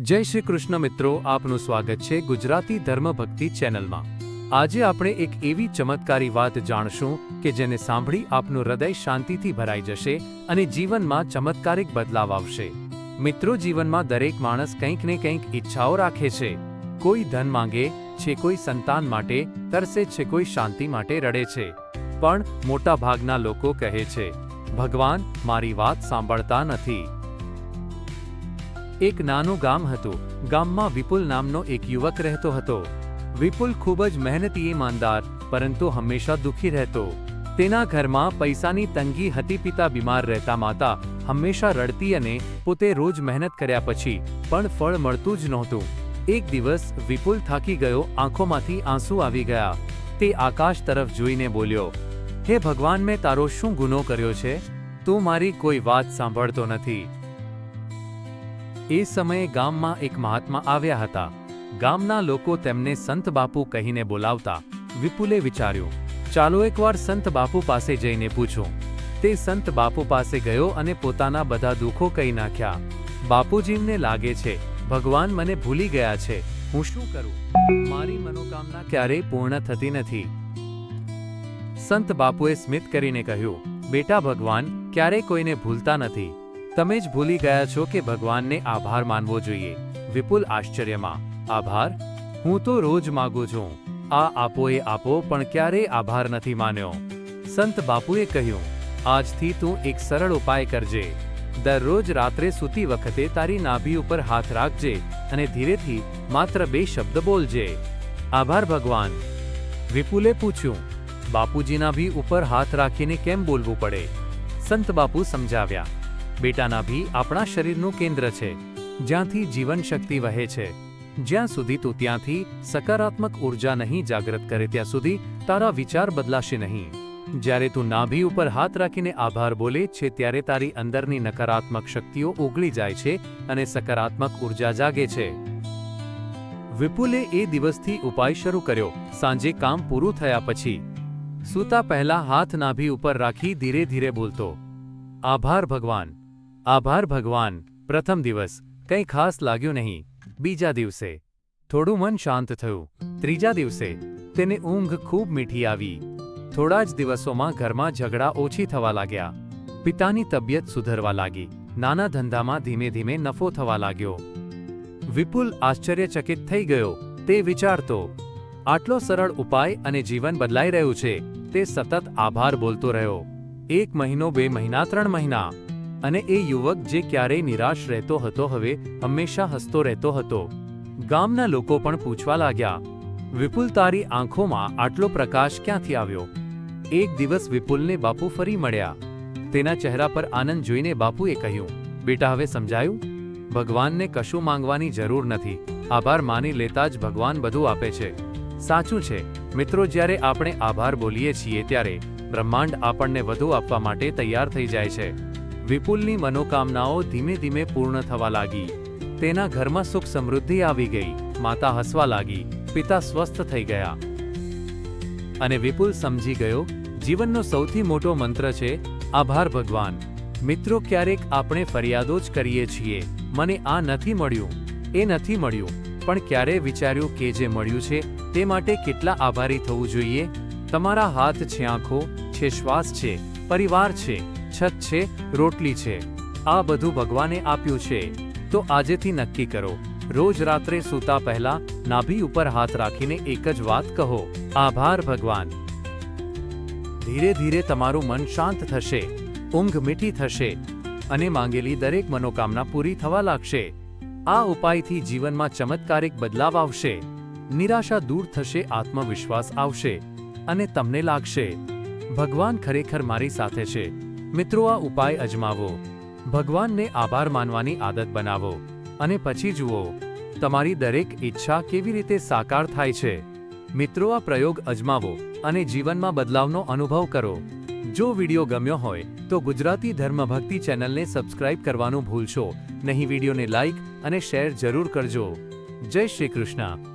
જય શ્રી કૃષ્ણ મિત્રો, આપનું સ્વાગત છે ગુજરાતી ધર્મભક્તિ ચેનલમાં. આજે આપણે એક એવી ચમત્કારી વાત જાણશું કે જેને સાંભળી આપનું હૃદય શાંતિથી ભરાઈ જશે અને જીવનમાં ચમત્કારિક બદલાવ આવશે. મિત્રો, જીવનમાં દરેક માણસ કંઈક ને કંઈક ઈચ્છાઓ રાખે છે. કોઈ ધન માંગે છે, કોઈ સંતાન માટે, તરસે છે, કોઈ શાંતિ માટે રડે છે. પણ મોટાભાગના લોકો કહે છે, ભગવાન, મારી વાત સાંભળતા નથી. એક નાનું ગામ હતું. ગામમાં વિપુલ નામનો એક યુવક રહેતો હતો. વિપુલ ખૂબ જ મહેનતી, ઈમાનદાર, પરંતુ હંમેશા દુઃખી રહેતો. તેના ઘરમાં પૈસાની તંગી હતી, પિતા બીમાર રહેતા માતા હંમેશા રડતી અને પોતે રોજ મહેનત કર્યા પછી પણ ફળ મળતું જ નહોતું. એક દિવસ વિપુલ થાકી ગયો, આંખોમાંથી આંસુ આવી ગયા. તે આકાશ તરફ જોઈને બોલ્યો, હે ભગવાન, મેં તારો શું ગુનો કર્યો છે? તું મારી કોઈ વાત સાંભળતો નથી. એ સમયે ગામમાં એક મહાત્મા આવ્યા હતા. ગામના લોકો તેમને સંત બાપુ કહીને બોલાવતા વિપુલે વિચાર્યું, ચાલો એકવાર સંત બાપુ પાસે જઈને પૂછું. તે સંત બાપુ પાસે ગયો અને પોતાના બધા દુઃખો કહી નાખ્યા, બાપુજીને લાગે છે, ભગવાન મને ભૂલી ગયા છે, હું શું કરું? મારી મનોકામના ક્યારેય પૂર્ણ થતી નથી. સંત બાપુએ સ્મિત કરીને કહ્યું, બેટા ભગવાન, ક્યારેય કોઈને ભૂલતા નથી. તમે જ ભૂલી ગયા છો કે ભગવાનને આભાર માનવો જોઈએ. વિપુલ આશ્ચર્યમાં, આભાર? હું તો રોજ માગું છું. આ આપોએ આપો, પણ ક્યારેય આભાર નથી માન્યો? સંત બાપુએ કહ્યું, આજથી તું એક સરળ ઉપાય કરજે. દરરોજ રાત્રે સૂતી વખતે તારી નાભી ઉપર હાથ રાખજે અને ધીરેથી માત્ર બે શબ્દ બોલજે. આભાર ભગવાન. વિપુલે પૂછ્યું, બાપુજીના ભી ઉપર હાથ રાખીને કેમ બોલવું પડે? સંત બાપુ સમજાવ્યા બેટાના નાભી આપણા શરીરનું કેન્દ્ર છે. જ્યાંથી જીવન શક્તિ વહે છે. જ્યાં સુધી તું ત્યાંથી સકારાત્મક ઊર્જા નહીં જાગૃત કરે ત્યાં સુધી તારા વિચાર બદલાશે નહીં. જ્યારે તું નાભી ઉપર હાથ રાખીને આભાર બોલે છે ત્યારે તારી અંદરની નકારાત્મક શક્તિઓ ઓગળી જાય છે અને સકારાત્મક ઊર્જા જાગે છે. વિપુલે એ દિવસથી ઉપાય શરૂ કર્યો. સાંજે કામ પૂરું થયા પછી સૂતા પહેલા હાથ નાભી ઉપર રાખી ધીરે ધીરે બોલતો, આભાર ભગવાન. આભાર ભગવાન, પ્રથમ દિવસ, કંઈ ખાસ લાગ્યું નહીં, બીજા દિવસે. થોડું મન શાંત થયું. ત્રીજા દિવસે, તેને ઊંઘ ખૂબ મીઠી આવી. થોડા જ દિવસોમાં ઘરમાં ઝઘડા ઓછી થવા લાગ્યા. પિતાની તબિયત સુધરવા લાગી. નાના ધંધામાં ધીમે ધીમે નફો થવા લાગ્યો. વિપુલ આશ્ચર્યચકિત થઈ ગયો. તે વિચારતો, આટલો સરળ ઉપાય અને જીવન બદલાઈ રહ્યું છે. તે સતત આભાર બોલતો રહ્યો. એક મહિનો, બે મહિના, ત્રણ મહિના. અને એ યુવક જે ક્યારેય નિરાશ રહેતો હતો હવે હંમેશા હસતો રહેતો હતો. ગામના લોકો પણ પૂછવા લાગ્યા, વિપુલ, તારી આંખોમાં આટલો પ્રકાશ ક્યાંથી આવ્યો? એક દિવસ વિપુલને બાપુ ફરી મળ્યા. તેના ચહેરા પર આનંદ જોઈને બાપુએ કહ્યું, બેટા, હવે સમજાયું? ભગવાનને કશું માંગવાની જરૂર નથી. આભાર માની લેતા જ ભગવાન બધું આપે છે. સાચું છે, મિત્રો, જ્યારે આપણે આભાર બોલીએ છીએ ત્યારે બ્રહ્માંડ આપણને વધુ આપવા માટે તૈયાર થઈ જાય છે. વિપુલની મનોકામનાઓ ધીમે ધીમે પૂર્ણ થવા લાગી. તેના ઘરમાં સુખ સમૃદ્ધિ આવી ગઈ. માતા હસવા લાગી. પિતા સ્વસ્થ થઈ ગયા. અને વિપુલ સમજી ગયો, જીવનનો સૌથી મોટો મંત્ર છે, આભાર ભગવાન. મિત્રો, ક્યારેક આપણે ફરિયાદો જ કરીએ છીએ. મને આ નથી મળ્યું. એ નથી મળ્યું. પણ ક્યારે વિચાર્યું કે જે મળ્યું છે, તે માટે કેટલા આભારી થવું જોઈએ? તમારા હાથ છે આંખો, છે શ્વાસ છે, પરિવાર છે. છત છે, રોટલી છે. આ બધું ભગવાને આપ્યું છે. તો આજેથી નક્કી કરો. રોજ રાત્રે સૂતા પહેલા નાભી ઉપર હાથ રાખીને એક જ વાત કહો. આભાર ભગવાન. ધીરે ધીરે તમારું મન શાંત થશે. ઊંઘ મીઠી થશે. અને માંગેલી દરેક મનોકામના પૂરી થવા લાગશે. આ ઉપાયથી જીવનમાં ચમત્કારિક બદલાવ આવશે. નિરાશા દૂર થશે, આત્મવિશ્વાસ આવશે. અને તમને લાગશે, ભગવાન ખરેખર મારી સાથે છે. મિત્રો, આ ઉપાય અજમાવો. ભગવાનને આભાર માનવાની આદત બનાવો અને પછી જુઓ, તમારી દરેક ઈચ્છા કેવી રીતે સાકાર થાય છે. મિત્રો, આ પ્રયોગ અજમાવો અને જીવનમાં બદલાવનો અનુભવ કરો. જો વિડિયો ગમ્યો હોય, તો ગુજરાતી ધર્મભક્તિ ચેનલને સબસ્ક્રાઇબ કરવાનું ભૂલશો. નહીં, વિડીયોને લાઇક અને શેર જરૂર કરજો. જય શ્રી કૃષ્ણ.